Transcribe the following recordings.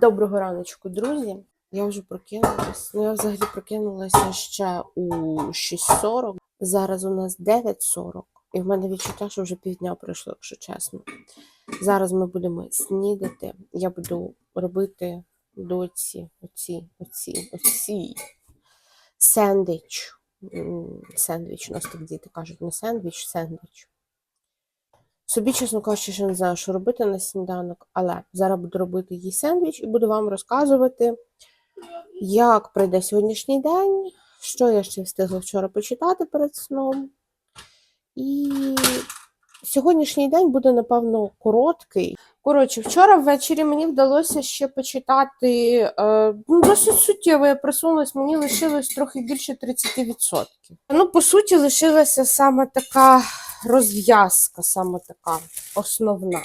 Доброго раночку, друзі. Я вже прокинулась. Ну, я взагалі прокинулася ще у 6.40. Зараз у нас 9.40. І в мене відчуття, що вже півдня пройшло, якщо чесно. Зараз ми будемо снідати. Я буду робити доці оці, оці, оці сендвіч. Сендвіч, у нас так діти кажуть, не сендвіч, сендвіч. Собі, чесно кажучи, ще не знаю, що робити на сніданок, але зараз буду робити їй сендвіч і буду вам розказувати, як пройде сьогоднішній день, що я ще встигла вчора почитати перед сном. І сьогоднішній день буде, напевно, короткий. Коротше, вчора ввечері мені вдалося ще почитати е, ну, досить суттєво. Я просунулась, мені лишилось трохи більше 30%. Ну, по суті, лишилася саме така розв'язка, саме така основна.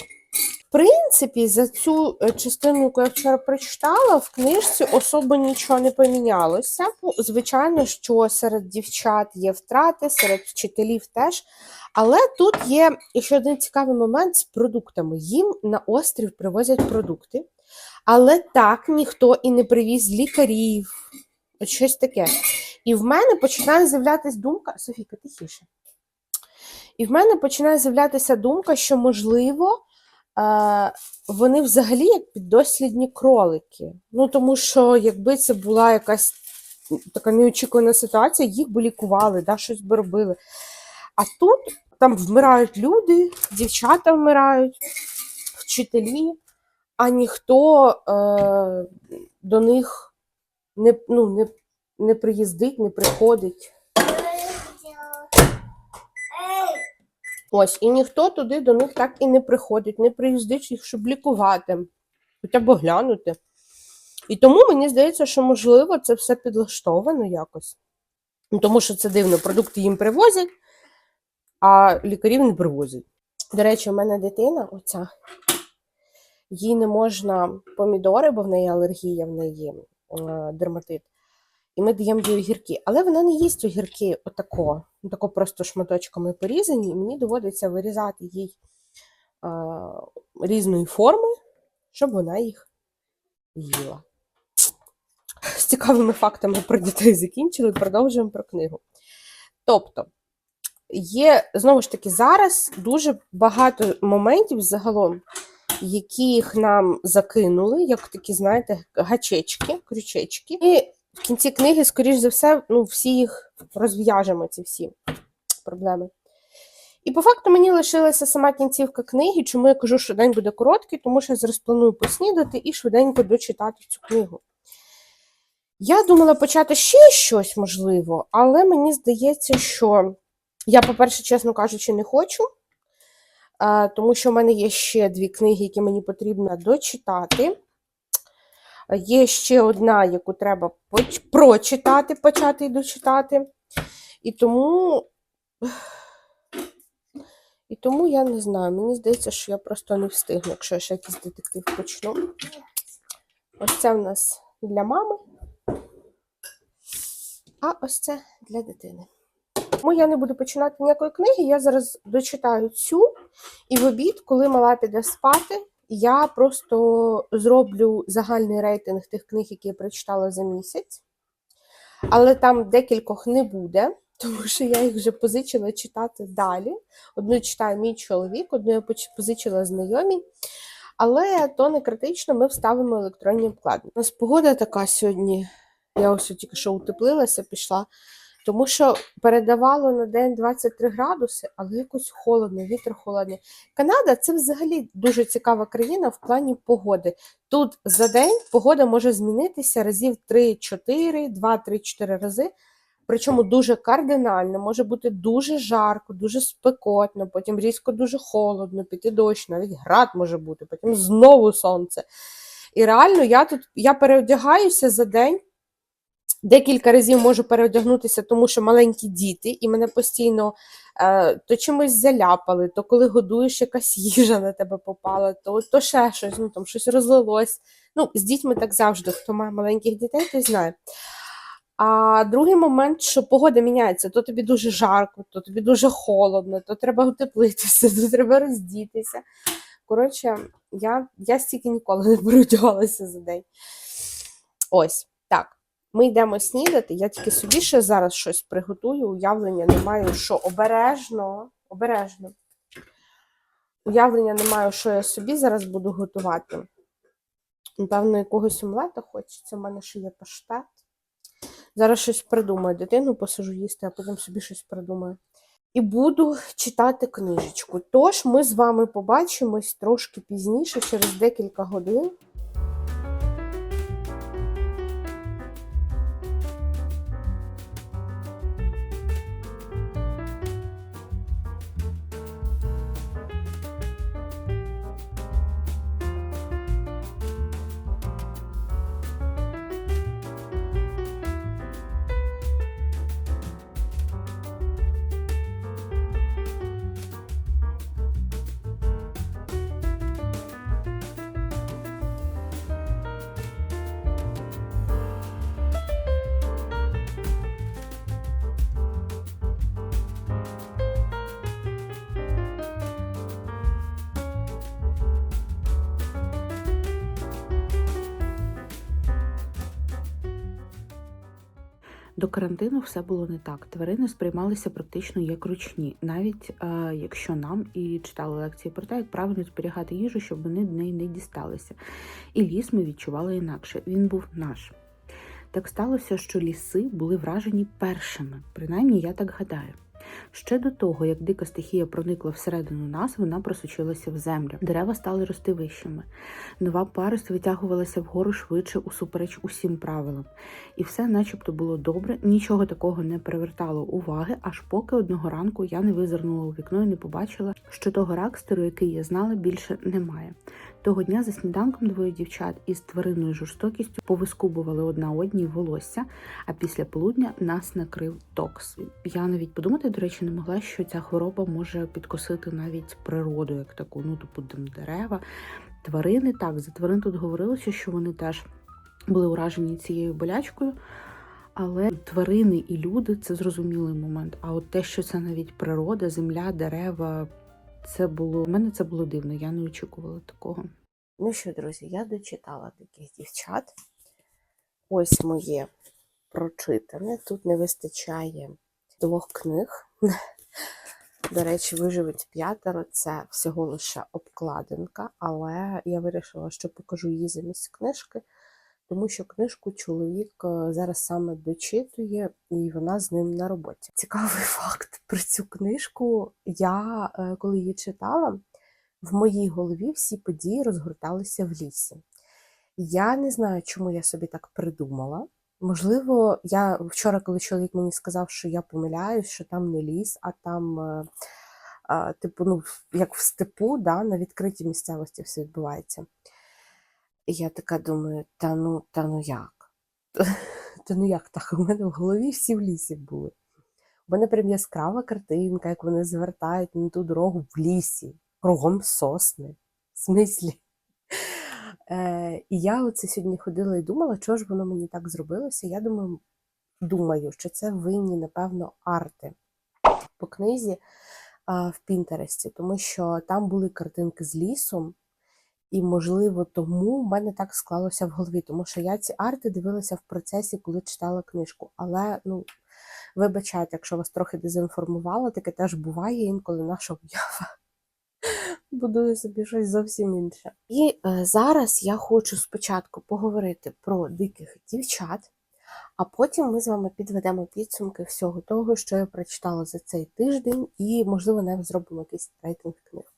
Принципі, за цю е, частину, яку я вчора прочитала, в книжці особо нічого не помінялося. Ну, звичайно, що серед дівчат є втрати, серед вчителів теж. Але тут є ще один цікавий момент з продуктами. Їм на острів привозять продукти, але так ніхто і не привіз лікарів, от щось таке. І в мене починає з'являтися думка, Софійка, тихіше. І в мене починає з'являтися думка, що, можливо, вони взагалі як піддослідні кролики. Ну, тому що, якби це була якась така неочікувана ситуація, їх би лікували, да, щось би робили. А тут там вмирають люди, дівчата вмирають, вчителі, а ніхто е, до них не, ну, не, не приїздить, не приходить. Ось, і ніхто туди до них так і не приходить, не приїздить їх, щоб лікувати, хоча б оглянути. І тому мені здається, що можливо це все підлаштовано якось. Ну, Тому що це дивно, продукти їм привозять, а лікарів не привозять. До речі, у мене дитина, оця, їй не можна помідори, бо в неї алергія, в неї е, дерматит. І ми даємо їй огірки. Але вона не їсть огірки отако, отако просто шматочками порізані. І мені доводиться вирізати їй е, різної форми, щоб вона їх їла. З цікавими фактами про дітей закінчили, продовжуємо про книгу. Тобто, є, знову ж таки, зараз дуже багато моментів загалом, яких нам закинули, як такі, знаєте, гачечки, крючечки. І в кінці книги, скоріш за все, ну, всі їх розв'яжемо, ці всі проблеми. І по факту мені лишилася сама кінцівка книги, чому я кажу, що день буде короткий, тому що я зараз планую поснідати і швиденько дочитати цю книгу. Я думала почати ще щось можливо, але мені здається, що я, по-перше, чесно кажучи, не хочу, тому що в мене є ще дві книги, які мені потрібно дочитати. Є ще одна, яку треба прочитати, почати і дочитати. І тому. І тому я не знаю. Мені здається, що я просто не встигну, якщо я ще якийсь детектив почну. Ось це в нас для мами. А ось це для дитини. Тому я не буду починати ніякої книги. Я зараз дочитаю цю, і в обід, коли мала піде спати, я просто зроблю загальний рейтинг тих книг, які я прочитала за місяць. Але там декількох не буде, тому що я їх вже позичила читати далі. Одну читає мій чоловік, одну я позичила знайомій. Але то не критично, ми вставимо електронні вклади. У нас погода така сьогодні. Я ось тільки що утеплилася, пішла. Тому що передавало на день 23 градуси, але якось холодно, вітер холодний. Канада це взагалі дуже цікава країна в плані погоди. Тут за день погода може змінитися разів 3-4, 2-3-4 рази. Причому дуже кардинально, може бути дуже жарко, дуже спекотно, потім різко дуже холодно, піти дощ, навіть град може бути, потім знову сонце. І реально я тут я переодягаюся за день. Декілька разів можу переодягнутися, тому що маленькі діти, і мене постійно е, то чимось заляпали, то коли годуєш, якась їжа на тебе попала, то, то ще щось, ну там щось розлилось. Ну, з дітьми так завжди, хто має маленьких дітей, той знає. А другий момент, що погода міняється, то тобі дуже жарко, то тобі дуже холодно, то треба утеплитися, то треба роздітися. коротше, я, я стільки ніколи не переодягалася за день. Ось, так. Ми йдемо снідати. Я тільки собі ще зараз щось приготую. Уявлення не маю, що обережно, обережно. Уявлення не маю, що я собі зараз буду готувати. Напевно, якогось омлета хочеться. У мене ще є паштет. Зараз щось придумаю. Дитину посажу їсти, а потім собі щось придумаю. І буду читати книжечку. Тож ми з вами побачимось трошки пізніше, через декілька годин. До карантину все було не так. Тварини сприймалися практично як ручні, навіть е, якщо нам і читали лекції про те, як правильно зберігати їжу, щоб вони до неї не дісталися. І ліс ми відчували інакше. Він був наш. Так сталося, що ліси були вражені першими, принаймні я так гадаю. Ще до того, як дика стихія проникла всередину нас, вона просочилася в землю. Дерева стали рости вищими. Нова парость витягувалася вгору швидше усупереч усім правилам. І все, начебто, було добре, нічого такого не привертало уваги, аж поки одного ранку я не визирнула у вікно і не побачила, що того ракстеру, який я знала, більше немає. Того дня за сніданком двоє дівчат із тваринною жорстокістю повискубували одна одній волосся, а після полудня нас накрив токс. Я навіть подумати, до речі, не могла, що ця хвороба може підкосити навіть природу, як таку, ну типу дерева. Тварини так, за тварин тут говорилося, що вони теж були уражені цією болячкою. Але тварини і люди це зрозумілий момент. А от те, що це навіть природа, земля, дерева, це було в мене це було дивно. Я не очікувала такого. Ну що, друзі, я дочитала таких дівчат. Ось моє прочитане. Тут не вистачає двох книг. До речі, виживуть п'ятеро це всього лише обкладинка, але я вирішила, що покажу її замість книжки, тому що книжку чоловік е, зараз саме дочитує, і вона з ним на роботі. Цікавий факт про цю книжку. Я, е, коли її читала, в моїй голові всі події розгорталися в лісі. Я не знаю, чому я собі так придумала. Можливо, я вчора, коли чоловік мені сказав, що я помиляюсь, що там не ліс, а там, е, типу, ну, як в степу, да, на відкритій місцевості все відбувається. Я така думаю, та ну, та ну як? Та ну як так? У мене в голові всі в лісі були. У мене прям яскрава картинка, як вони звертають на ту дорогу в лісі, кругом сосни. В смислі. Е, і я оце сьогодні ходила і думала, чого ж воно мені так зробилося. Я думаю, думаю, що це винні, напевно, арти по книзі а, в Пінтересті, тому що там були картинки з лісом, і, можливо, тому в мене так склалося в голові, тому що я ці арти дивилася в процесі, коли читала книжку. Але, ну, вибачайте, якщо вас трохи дезінформувало, таке теж буває інколи наша уява будую собі щось зовсім інше. І е, зараз я хочу спочатку поговорити про диких дівчат, а потім ми з вами підведемо підсумки всього того, що я прочитала за цей тиждень, і, можливо, навіть зробимо якийсь рейтинг книг.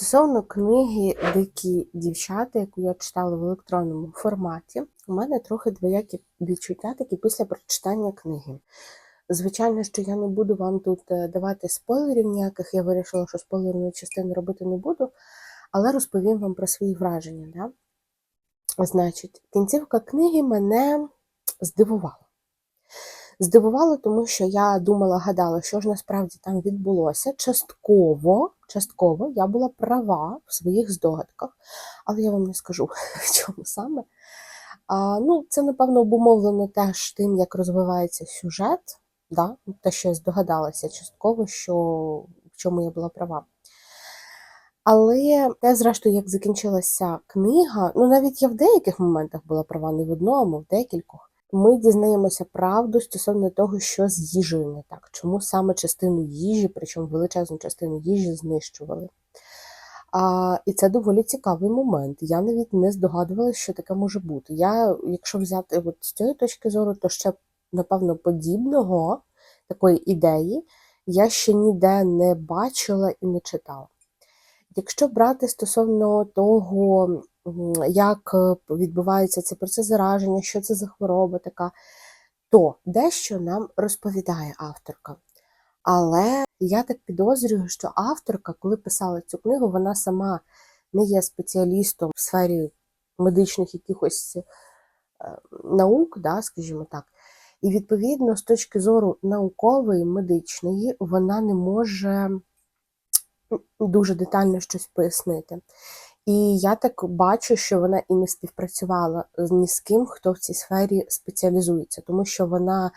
Стосовно книги Дикі дівчата, яку я читала в електронному форматі, у мене трохи двоякі відчуття такі після прочитання книги. Звичайно, що я не буду вам тут е, давати спойлерів ніяких, я вирішила, що спойлерної частини робити не буду, але розповім вам про свої враження. Да? Значить, кінцівка книги мене здивувала. Здивувало, тому що я думала, гадала, що ж насправді там відбулося. Частково, частково я була права в своїх здогадках, але я вам не скажу, в чому саме. А, ну, Це, напевно, обумовлено теж тим, як розвивається сюжет. Да, те, що я здогадалася частково, що в чому я була права. Але те, зрештою, як закінчилася книга, ну навіть я в деяких моментах була права не в одному, в декількох. Ми дізнаємося правду стосовно того, що з їжею не так, чому саме частину їжі, причому величезну частину їжі знищували. А, і це доволі цікавий момент. Я навіть не здогадувалася, що таке може бути. Я, якщо взяти от з цієї точки зору, то ще, напевно, подібного такої ідеї я ще ніде не бачила і не читала. Якщо брати стосовно того, як е, відбувається цей процес зараження, що це за хвороба така, то дещо нам розповідає авторка. Але я так підозрюю, що авторка, коли писала цю книгу, вона сама не є спеціалістом в сфері медичних якихось е, наук, да, скажімо так. І відповідно, з точки зору наукової, медичної, вона не може дуже детально щось пояснити. І я так бачу, що вона і не співпрацювала ні з ким, хто в цій сфері спеціалізується, тому що вона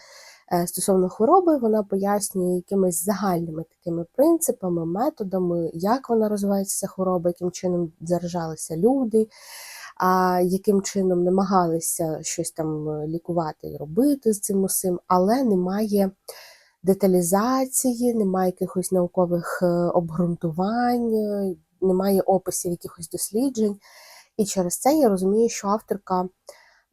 е, стосовно хвороби вона пояснює якимись загальними такими принципами, методами, як вона розвивається ця хвороба, яким чином заражалися люди, а яким чином намагалися щось там е, лікувати і робити з цим усім, але немає деталізації, немає якихось наукових е, обґрунтувань, немає описів якихось досліджень. І через це я розумію, що авторка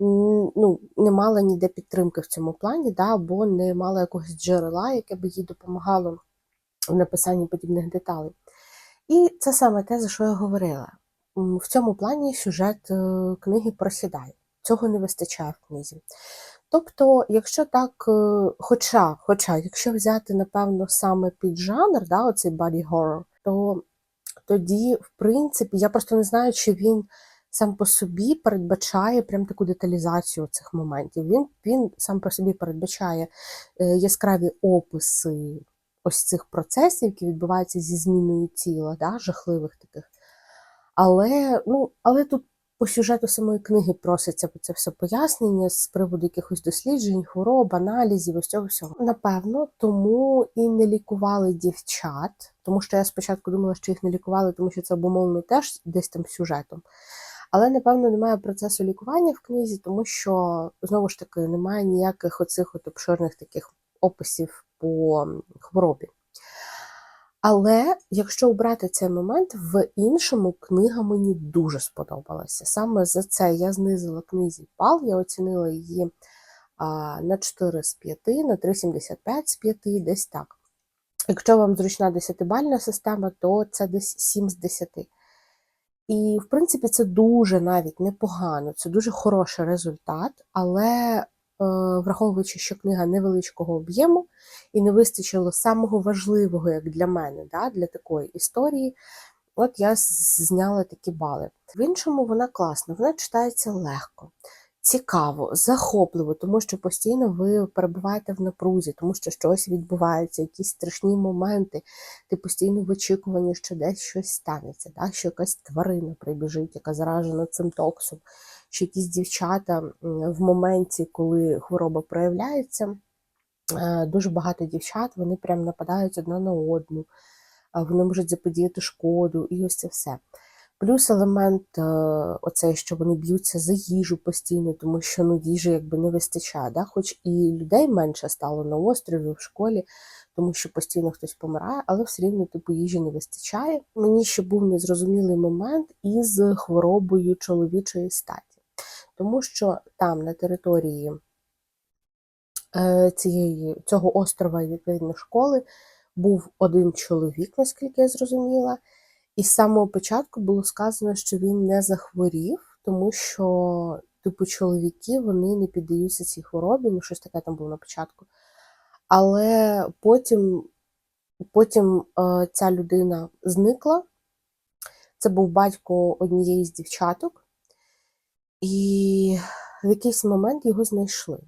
ну, не мала ніде підтримки в цьому плані, да, або не мала якогось джерела, яке би їй допомагало в написанні подібних деталей. І це саме те, за що я говорила. В цьому плані сюжет е, книги просідає. Цього не вистачає в книзі. Тобто, якщо так, е, хоча, хоча, якщо взяти, напевно, саме під жанр, да, оцей body horror, то тоді, в принципі, я просто не знаю, чи він сам по собі передбачає прям таку деталізацію цих моментів. Він, він сам по собі передбачає е, яскраві описи ось цих процесів, які відбуваються зі зміною тіла, да, жахливих таких. Але, ну, але тут по сюжету самої книги проситься це все пояснення з приводу якихось досліджень, хвороб, аналізів, ось цього всього. Напевно, тому і не лікували дівчат, тому що я спочатку думала, що їх не лікували, тому що це обумовлено теж десь там сюжетом. Але, напевно, немає процесу лікування в книзі, тому що, знову ж таки, немає ніяких оцих от обширних таких описів по хворобі. Але якщо обрати цей момент, в іншому книга мені дуже сподобалася. Саме за це я знизила книзі бал, я оцінила її а, на 4 з 5, на 3,75 з 5, десь так. Якщо вам зручна 10-бальна система, то це десь 7 з 10. І, в принципі, це дуже навіть непогано, це дуже хороший результат, але враховуючи, що книга невеличкого об'єму і не вистачило самого важливого, як для мене, да, для такої історії, от я зняла такі бали. В іншому вона класна, вона читається легко. Цікаво, захопливо, тому що постійно ви перебуваєте в напрузі, тому що щось відбувається, якісь страшні моменти. Ти постійно в очікуванні, що десь щось станеться, да? що якась тварина прибіжить, яка заражена цим токсом, що якісь дівчата в моменті, коли хвороба проявляється, е, дуже багато дівчат вони прям нападають одна на одну, вони можуть заподіяти шкоду, і ось це все. Плюс елемент е, оцей, що вони б'ються за їжу постійно, тому що ну, їжі якби не вистачає. Да? Хоч і людей менше стало на острові, в школі, тому що постійно хтось помирає, але все рівно типу їжі не вистачає. Мені ще був незрозумілий момент із хворобою чоловічої статі, тому що там на території е, цієї, цього острова і відповідно школи був один чоловік, наскільки я зрозуміла. І з самого початку було сказано, що він не захворів, тому що, типу, чоловіки вони не піддаються цій хворобі, ну щось таке там було на початку. Але потім, потім е, ця людина зникла. Це був батько однієї з дівчаток, і в якийсь момент його знайшли.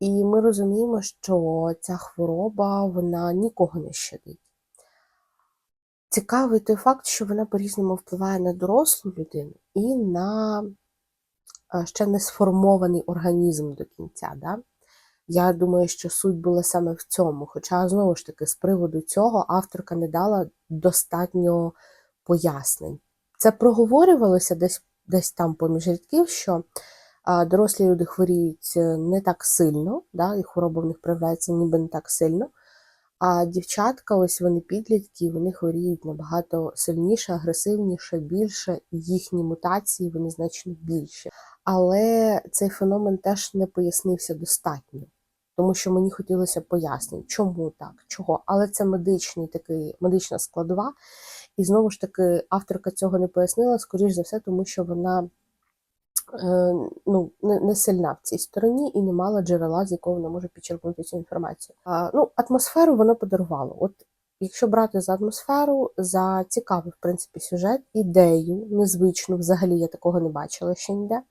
І ми розуміємо, що ця хвороба вона нікого не щадить. Цікавий той факт, що вона по-різному впливає на дорослу людину і на е, ще не сформований організм до кінця. Да? Я думаю, що суть була саме в цьому. Хоча, знову ж таки, з приводу цього авторка не дала достатньо пояснень. Це проговорювалося десь, десь там поміж рядків, що дорослі люди хворіють е, не так сильно, да, і хвороба в них проявляється ніби не так сильно. А дівчатка, ось вони підлітки, вони хворіють набагато сильніше, агресивніше, більше, їхні мутації вони значно більші. Але цей феномен теж не пояснився достатньо, тому що мені хотілося пояснень, чому так, чого. Але це медичний такий, медична складова. І знову ж таки, авторка цього не пояснила, скоріш за все, тому що вона е, ну, не, сильна в цій стороні і не мала джерела, з якого вона може підчерпнути цю інформацію. А, ну, атмосферу вона подарувала. От якщо брати за атмосферу, за цікавий, в принципі, сюжет, ідею незвичну, взагалі я такого не бачила ще ніде.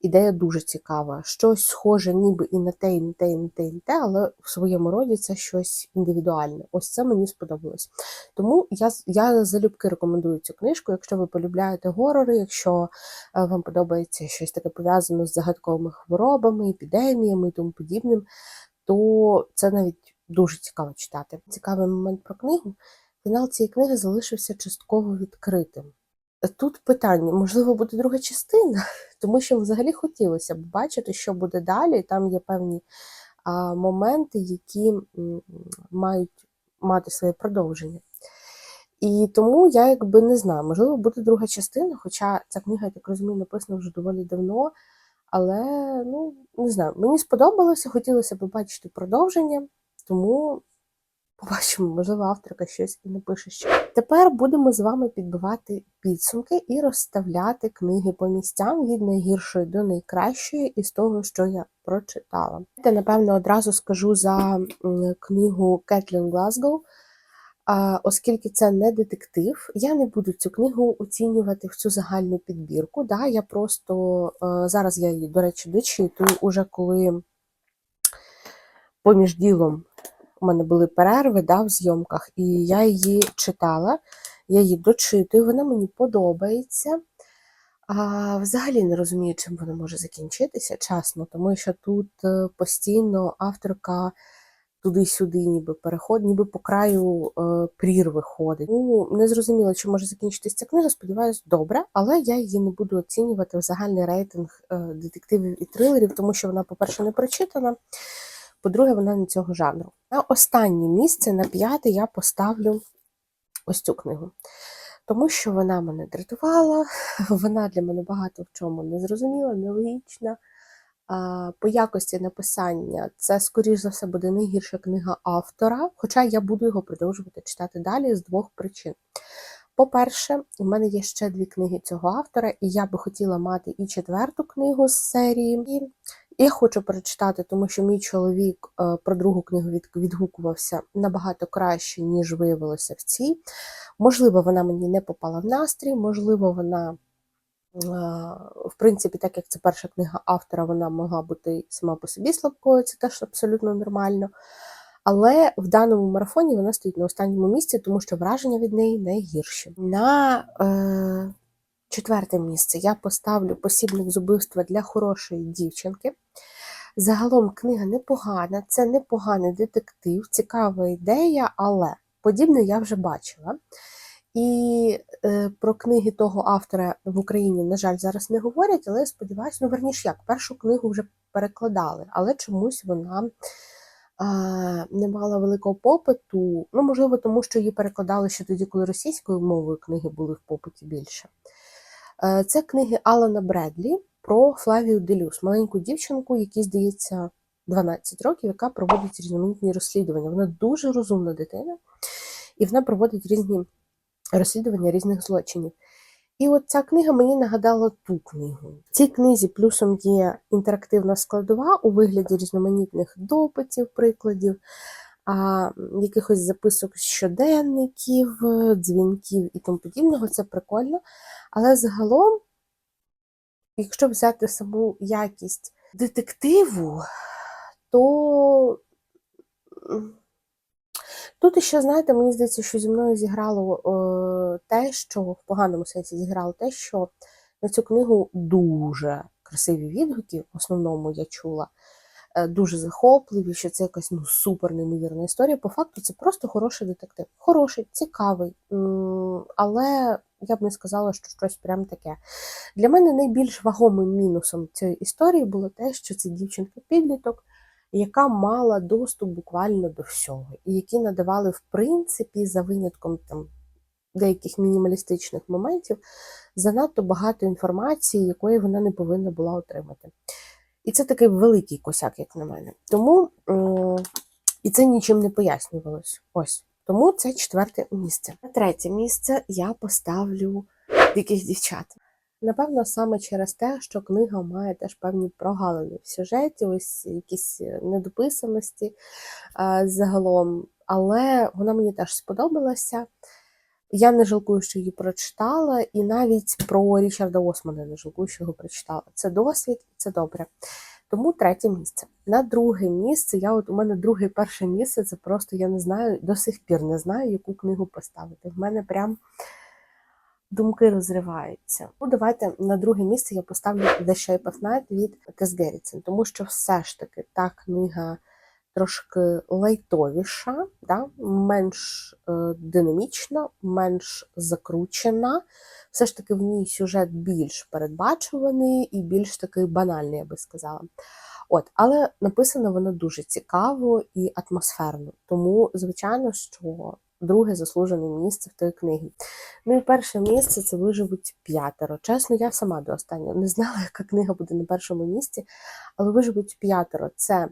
Ідея дуже цікава. Щось схоже ніби і на те, і на те, і на те, і на те, але в своєму роді це щось індивідуальне. Ось це мені сподобалось. Тому я, я залюбки рекомендую цю книжку. Якщо ви полюбляєте горори, якщо е, вам подобається щось таке пов'язане з загадковими хворобами, епідеміями і тому подібним, то це навіть дуже цікаво читати. Цікавий момент про книгу. Фінал цієї книги залишився частково відкритим. Тут питання, можливо, буде друга частина, тому що взагалі хотілося б бачити, що буде далі. Там є певні а, моменти, які мають мати своє продовження. І тому я якби не знаю, можливо, буде друга частина, хоча ця книга, я так розумію, написана вже доволі давно. Але ну не знаю, мені сподобалося, хотілося б бачити продовження, тому побачимо, можливо, авторка щось і напише ще. Тепер будемо з вами підбивати підсумки і розставляти книги по місцям від найгіршої до найкращої із того, що я прочитала. Я, напевно, одразу скажу за книгу Кетлін Глазгоу. Оскільки це не детектив, я не буду цю книгу оцінювати в цю загальну підбірку. Да? Я просто е, зараз я її, до речі, дочитую, уже коли поміж ділом у мене були перерви да, в зйомках, і я її читала, я її дочитую, вона мені подобається. А, взагалі не розумію, чим вона може закінчитися, чесно, тому що тут е, постійно авторка туди-сюди, ніби переход, ніби по краю е, прірви ходить. Ну, не зрозуміло, чи може закінчитися ця книга, сподіваюсь, добре, але я її не буду оцінювати в загальний рейтинг е, детективів і трилерів, тому що вона, по-перше, не прочитана. По-друге, вона не цього жанру. На останнє місце, на п'яте, я поставлю ось цю книгу. Тому що вона мене дратувала, вона для мене багато в чому незрозуміла, нелогічна. По якості написання це, скоріш за все, буде найгірша книга автора, хоча я буду його продовжувати читати далі з двох причин. По-перше, у мене є ще дві книги цього автора, і я би хотіла мати і четверту книгу з серії. І я хочу перечитати, тому що мій чоловік е, про другу книгу відгукувався набагато краще, ніж виявилося в цій. Можливо, вона мені не попала в настрій, можливо, вона, е, в принципі, так як це перша книга автора, вона могла бути сама по собі слабкою, це теж абсолютно нормально. Але в даному марафоні вона стоїть на останньому місці, тому що враження від неї найгірші. На е, четверте місце я поставлю посібник з убивства для хорошої дівчинки. Загалом книга непогана, це непоганий детектив, цікава ідея, але подібне я вже бачила. І е, про книги того автора в Україні, на жаль, зараз не говорять, але я сподіваюся, ну верніше як, першу книгу вже перекладали, але чомусь вона а, не мала великого попиту. Ну, можливо, тому що її перекладали ще тоді, коли російською мовою книги були в попиті більше. Е, Це книги Алана Бредлі про Флавію Делюс, маленьку дівчинку, якій, здається, 12 років, яка проводить різноманітні розслідування. Вона дуже розумна дитина, і вона проводить різні розслідування різних злочинів. І от ця книга мені нагадала ту книгу. В цій книзі плюсом є інтерактивна складова у вигляді різноманітних допитів, прикладів, а, якихось записок щоденників, дзвінків і тому подібного. Це прикольно. Але загалом, якщо взяти саму якість детективу, то тут ще, знаєте, мені здається, що зі мною зіграло е, те, що в поганому сенсі зіграло те, що на цю книгу дуже красиві відгуки, в основному я чула, е, дуже захопливі, що це якась ну, супер неймовірна історія. По факту це просто хороший детектив. Хороший, цікавий, але я б не сказала, що щось прям таке. Для мене найбільш вагомим мінусом цієї історії було те, що це дівчинка-підліток, яка мала доступ буквально до всього, і які надавали, в принципі, за винятком там деяких мінімалістичних моментів, занадто багато інформації, якої вона не повинна була отримати. І це такий великий косяк, як на мене. Тому і це нічим не пояснювалось. Ось. Тому це четверте місце. На третє місце я поставлю диких дівчат. Напевно, саме через те, що книга має теж певні прогалини в сюжеті, ось якісь недописаності загалом. Але вона мені теж сподобалася. Я не жалкую, що її прочитала, і навіть про Річарда Османа не жалкую, що його прочитала. Це досвід, це добре. Тому третє місце. На друге місце, я от у мене друге перше місце, це просто я не знаю, до сих пір не знаю, яку книгу поставити. В мене прям думки розриваються. Ну, давайте на друге місце я поставлю The Shape of Night від Тес Геррітсен, тому що все ж таки та книга трошки лайтовіша, да? менш е, динамічна, менш закручена. Все ж таки в ній сюжет більш передбачуваний і більш такий банальний, я би сказала. От, але написано воно дуже цікаво і атмосферно. Тому, звичайно, що друге заслужене місце в тої книги. Ну і перше місце це виживуть п'ятеро. Чесно, я сама до останнього не знала, яка книга буде на першому місці, але виживуть п'ятеро. Це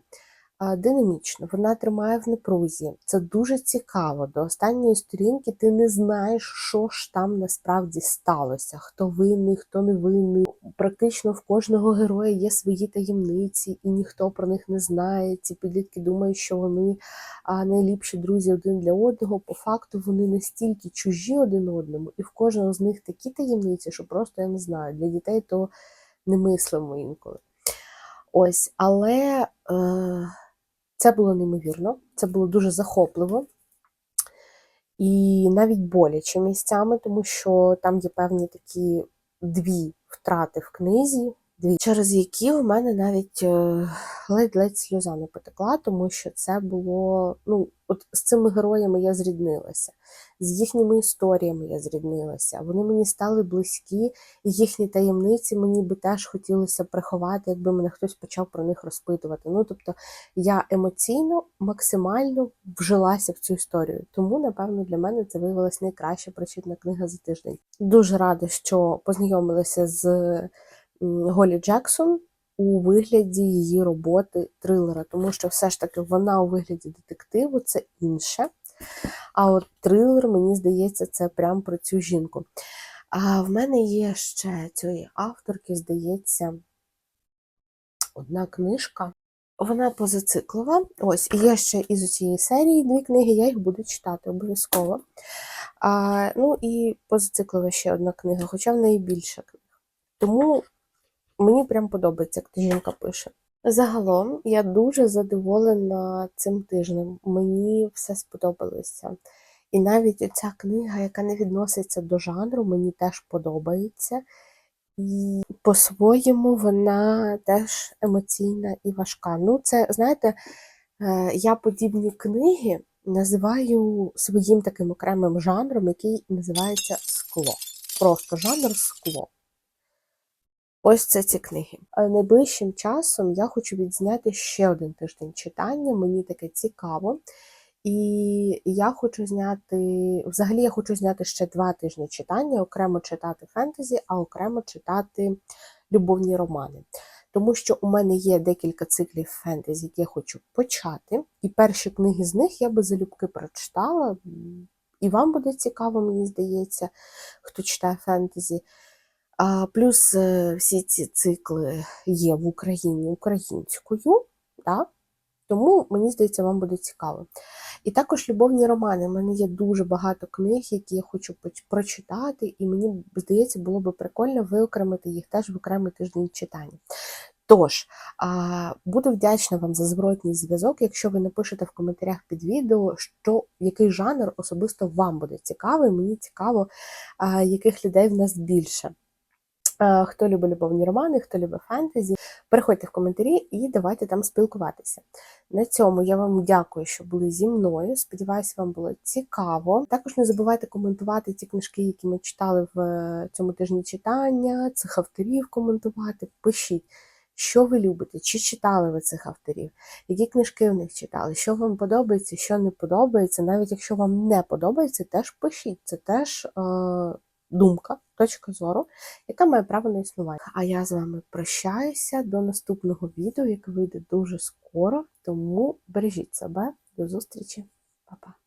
динамічно, вона тримає в напрузі. Це дуже цікаво. До останньої сторінки ти не знаєш, що ж там насправді сталося, хто винний, хто не винний. Практично в кожного героя є свої таємниці, і ніхто про них не знає. Ці підлітки думають, що вони найліпші друзі один для одного. По факту вони настільки чужі один одному, і в кожного з них такі таємниці, що просто я не знаю. Для дітей то немислимо інколи. Ось, але. Е... Це було неймовірно, це було дуже захопливо і навіть боляче місцями, тому що там є певні такі дві втрати в книзі, дві, через які у мене навіть е, ледь-ледь сльоза не потекла, тому що це було. Ну, от з цими героями я зріднилася, з їхніми історіями я зріднилася. Вони мені стали близькі, і їхні таємниці мені би теж хотілося приховати, якби мене хтось почав про них розпитувати. Ну, тобто я емоційно максимально вжилася в цю історію. Тому, напевно, для мене це виявилася найкраща прочитана книга за тиждень. Дуже рада, що познайомилася з Голі Джексон у вигляді її роботи трилера, тому що все ж таки вона у вигляді детективу це інше. А от трилер, мені здається, це прям про цю жінку. А в мене є ще цієї авторки, здається, одна книжка. Вона позациклова. Ось, і є ще із цієї серії дві книги, я їх буду читати обов'язково. А, Ну і позациклова ще одна книга, хоча в неї більше книг. Тому мені прям подобається, як та жінка пише. Загалом я дуже задоволена цим тижнем. Мені все сподобалося. І навіть ця книга, яка не відноситься до жанру, мені теж подобається. І по-своєму вона теж емоційна і важка. Ну, це, знаєте, е, я подібні книги називаю своїм таким окремим жанром, який називається скло. Просто жанр скло. Ось це ці книги. А Найближчим часом я хочу відзняти ще один тиждень читання. Мені таке цікаво. І я хочу зняти, взагалі, я хочу зняти ще два тижні читання, окремо читати фентезі, а окремо читати любовні романи. Тому що у мене є декілька циклів фентезі, які я хочу почати. І перші книги з них я би залюбки прочитала. І вам буде цікаво, мені здається, хто читає фентезі. Плюс е, всі ці цикли є в Україні українською, да? тому мені здається, вам буде цікаво. І також любовні романи. У мене є дуже багато книг, які я хочу прочитати, і мені здається, було би прикольно виокремити їх теж в окремий тиждень читання. Тож, буду вдячна вам за зворотній зв'язок, якщо ви напишете в коментарях під відео, що який жанр особисто вам буде цікавий. Мені цікаво, яких людей в нас більше. Е, Хто любить любовні романи, хто любить фентезі, переходьте в коментарі і давайте там спілкуватися. На цьому я вам дякую, що були зі мною. Сподіваюся, вам було цікаво. Також не забувайте коментувати ті книжки, які ми читали в е, цьому тижні читання, цих авторів коментувати. Пишіть, що ви любите, чи читали ви цих авторів, які книжки в них читали, що вам подобається, що не подобається. Навіть якщо вам не подобається, теж пишіть. Це теж е, думка, точка зору, яка має право на існування. А я з вами прощаюся до наступного відео, яке вийде дуже скоро. Тому бережіть себе. До зустрічі, Па-па.